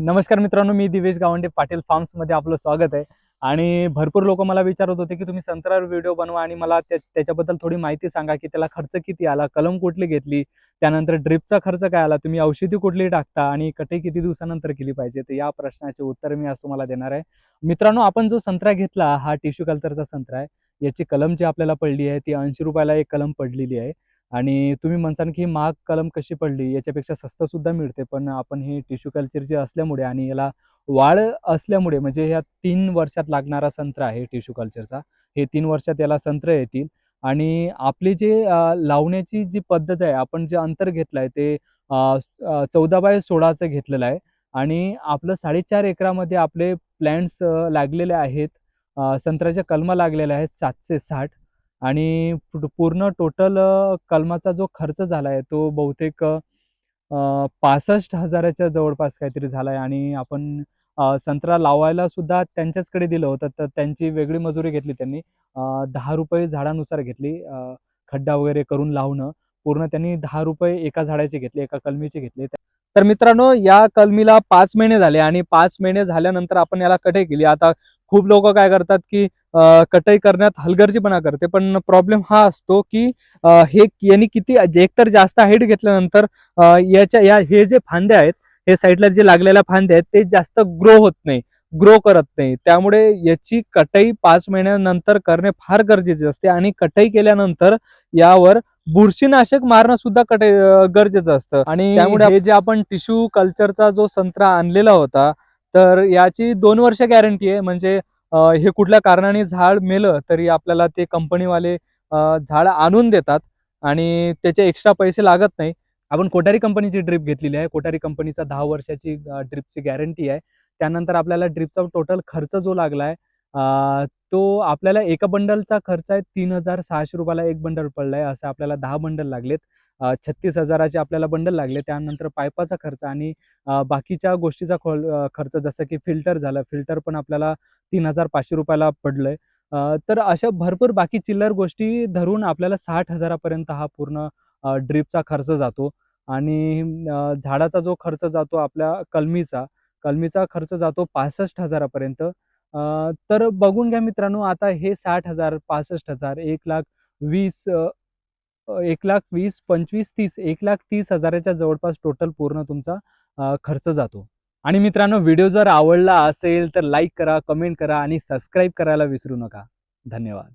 नमस्कार मित्रांनो मी दिवेश गावंडे पाटील फार्म्समध्ये आपलं स्वागत आहे. आणि भरपूर लोक मला विचारत होते की तुम्ही संत्र्यावर व्हिडिओ बनवा आणि मला त्याच्याबद्दल थोडी माहिती सांगा की त्याला खर्च किती आला कलम कुठली घेतली त्यानंतर ड्रिपचा खर्च काय आला तुम्ही औषधी कुठली टाकता आणि कटे किती दिवसानंतर केली पाहिजे? तर या प्रश्नाचे उत्तर मी आज तुम्हाला देणार आहे. मित्रांनो आपण जो संत्रा घेतला हा टिश्यू कल्चरचा संत्रा आहे. याची कलम जी आपल्याला पडली आहे ती ऐंशी रुपयाला एक कलम पडलेली आहे. आणि तुम्ही म्हणसान की ही महाग कलम कशी पडली याच्यापेक्षा स्वस्त सुद्धा मिळते. पण आपण हे टिश्यू कल्चरची असल्यामुळे आणि याला वाढ असल्यामुळे म्हणजे ह्या तीन वर्षात लागणारा संत्र आहे टिश्यू कल्चरचा हे तीन वर्षात याला संत्र येतील. आणि आपली जे लावण्याची जी पद्धत आहे आपण जे अंतर घेतलं आहे ते चौदा बाय सोळाचं घेतलेलं आहे. आणि आपलं साडेचार एकरामध्ये आपले प्लॅन्ट्स लागलेले आहेत. संत्र्याच्या कलमा लागलेल्या आहेत सातशे साठ. आणि पूर्ण टोटल कलमाचा जो खर्च झाला आहे तो बहुतेक पासष्ट हजाराच्या जवळपास काहीतरी झाला आहे आणि आपण संत्रा लावायला सुद्धा त्यांच्याचकडे दिलं होतं. तर त्यांची वेगळी मजुरी घेतली त्यांनी. दहा रुपये झाडानुसार घेतली खड्डा वगैरे करून लावणं. पूर्ण त्यांनी दहा रुपये एका झाडाचे घेतले एका कलमीचे घेतले. तर मित्रांनो या कलमीला पाच महिने झाले आणि पाच महिने झाल्यानंतर आपण याला कटे केली? आता खूप लोक काय करतात की कटाई करण्यात हलगर्जीपणा करते. पण प्रॉब्लेम हा असतो की हे यांनी किती एकतर जास्त हाईट घेतल्यानंतर याच्या या हे जे फांदे आहेत हे साईडला जे लागलेल्या फांदे आहेत ते जास्त ग्रो होत नाही ग्रो करत नाही. त्यामुळे याची कटाई पाच महिन्यानंतर करणे फार गरजेचे असते आणि कटाई केल्यानंतर यावर बुरशीनाशक मारणं सुद्धा कटाई गरजेचं असतं. आणि त्यामुळे हे जे आपण टिश्यू कल्चरचा जो संत्रा आणलेला होता तर याची दोन वर्ष गॅरंटी आहे. म्हणजे हे कुठल्या कारणाने झाड मेलं तरी आपल्याला ते कंपनीवाले झाड आणून देतात आणि त्याचे एक्स्ट्रा पैसे लागत नाही. आपण कोठारी कंपनीची ड्रिप घेतलेली आहे. कोठारी कंपनीचा दहा वर्षाची ड्रिपची गॅरंटी आहे. त्यानंतर आपल्याला ड्रिपचा टोटल खर्च जो लागला आहे तो आपल्याला एका बंडलचा खर्च आहे तीन हजार सहाशे रुपयाला एक बंडल पडला आहे असं आपल्याला दहा बंडल लागलेत. छत्तीस हजाराचे आपल्याला बंडल लागले. त्यानंतर पाईपाचा खर्च आणि बाकीच्या गोष्टीचा खोल खर्च जसं की फिल्टर झालं. फिल्टर पण आपल्याला तीन हजार पाचशे रुपयाला पडलंय. आहे तर अशा भरपूर बाकी चिल्लर गोष्टी धरून आपल्याला साठ हजारापर्यंत हा पूर्ण ड्रीपचा खर्च जातो. आणि झाडाचा जो खर्च जातो आपल्या कलमीचा कलमीचा खर्च जातो पासष्ट हजारापर्यंत. तर बघून घ्या मित्रांनो आता हे साठ हजार पासष्ट हजार एक लाख वीस एक लाख वीस पंचवीस तीस एक लाख तीस हजाराच्या जवळपास टोटल पूर्ण तुमचा खर्च जातो. आणि मित्रांनो व्हिडिओ जर आवडला असेल तर लाईक करा कमेंट करा आणि सबस्क्राईब करायला विसरू नका. धन्यवाद.